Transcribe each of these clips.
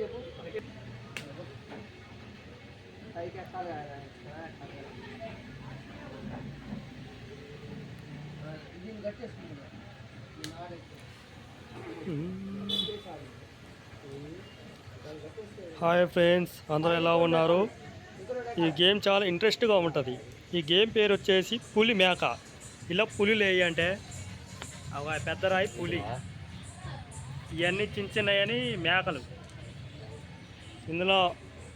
చెప్పు? పైకి ఎక్కాలి. దీన్ని హాయ్ ఫ్రెండ్స్ అందరూ ఎలా ఉన్నారు? ఈ గేమ్ చాలా ఇంట్రెస్ట్గా ఉంటుంది. ఈ గేమ్ పేరు వచ్చేసి పులి మేక. ఇలా పులిలు వేయి అంటే అవి పెద్ద రాయి పులి. ఇవన్నీ చిన్న చిన్నవని మేకలు. ఇందులో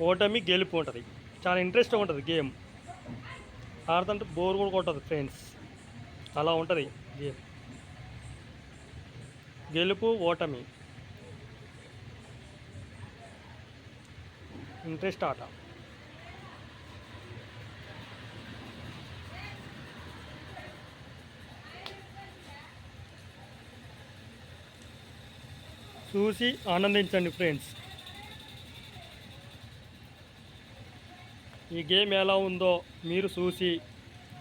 ఓటమి గెలుపు ఉంటుంది. చాలా ఇంట్రెస్ట్గా ఉంటుంది గేమ్. ఆడుతుంటే బోర్ కూడా కొట్టదు ఫ్రెండ్స్ అలా ఉంటుంది గేమ్. గెలుపు ఓటమి. ఇంట్రెస్ట్ ఆట. చూసి ఆనందించండి ఫ్రెండ్స్. ఈ గేమ్ ఎలా ఉందో మీరు చూసి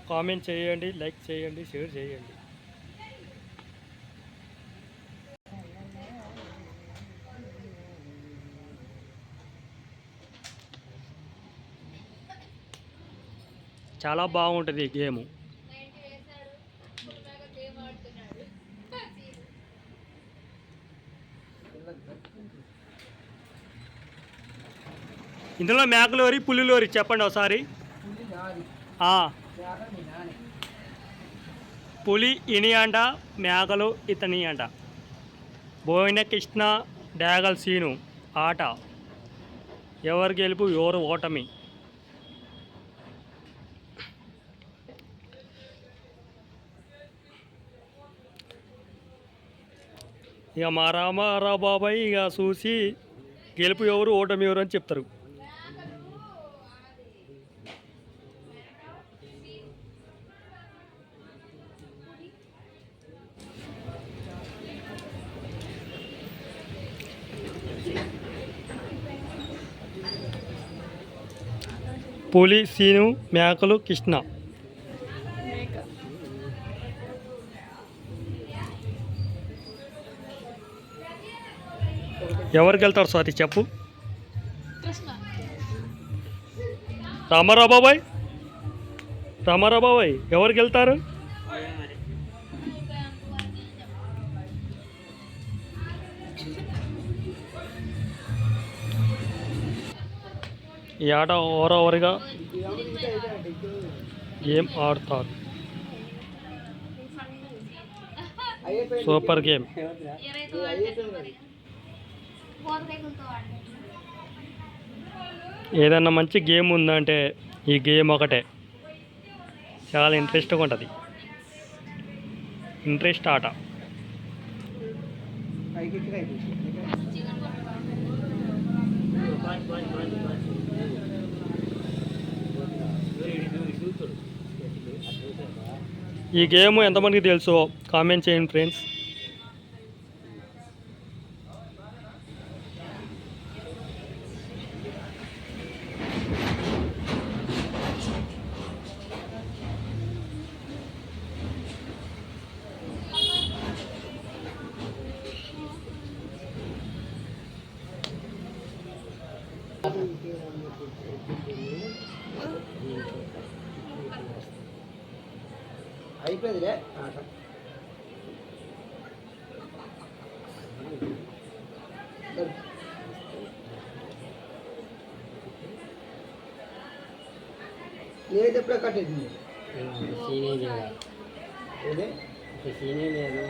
కామెంట్ చేయండి లైక్ చేయండి షేర్ చేయండి. చాలా బాగుంటుంది ఈ గేమ్. ఇందులో మేకలోరి పులిలోరి చెప్పండి ఒకసారి. పులి ఇని అంట మేకలు ఇతని అంట. బోయిన కృష్ణ డాగల్ సీను ఆట. ఎవరు గెలుపు? ఎవరు? ఓటమి. ఇక మా రామారా బాబాయ్ ఇక చూసి గెలుపు ఎవరు? ఓటమి ఎవరు అని చెప్తారు. పులి సీను మేకలు కృష్ణ. ఎవరికి వెళ్తారు స్వాతి? చెప్పు. రామారావు బాబాయ్? రామారావు బాబాయ్ ఎవరికి వెళ్తారు? ఈ ఆట ఓవరవరిగా గేమ్ ఆడతారు? Super game. ఏదన్నా మంచి గేమ్ ఉందంటే ఈ గేమ్ ఒకటే. చాలా ఇంట్రెస్ట్గా ఉంటుంది. ఇంట్రెస్ట్ ఆట. ఈ గేమ్ ఎంతమందికి తెలుసో కామెంట్ చేయండి ఫ్రెండ్స్. అయిపోయిందిలే. ఆట. ఏది ఎప్పుడే కట్టేసింది? సీనే లేదు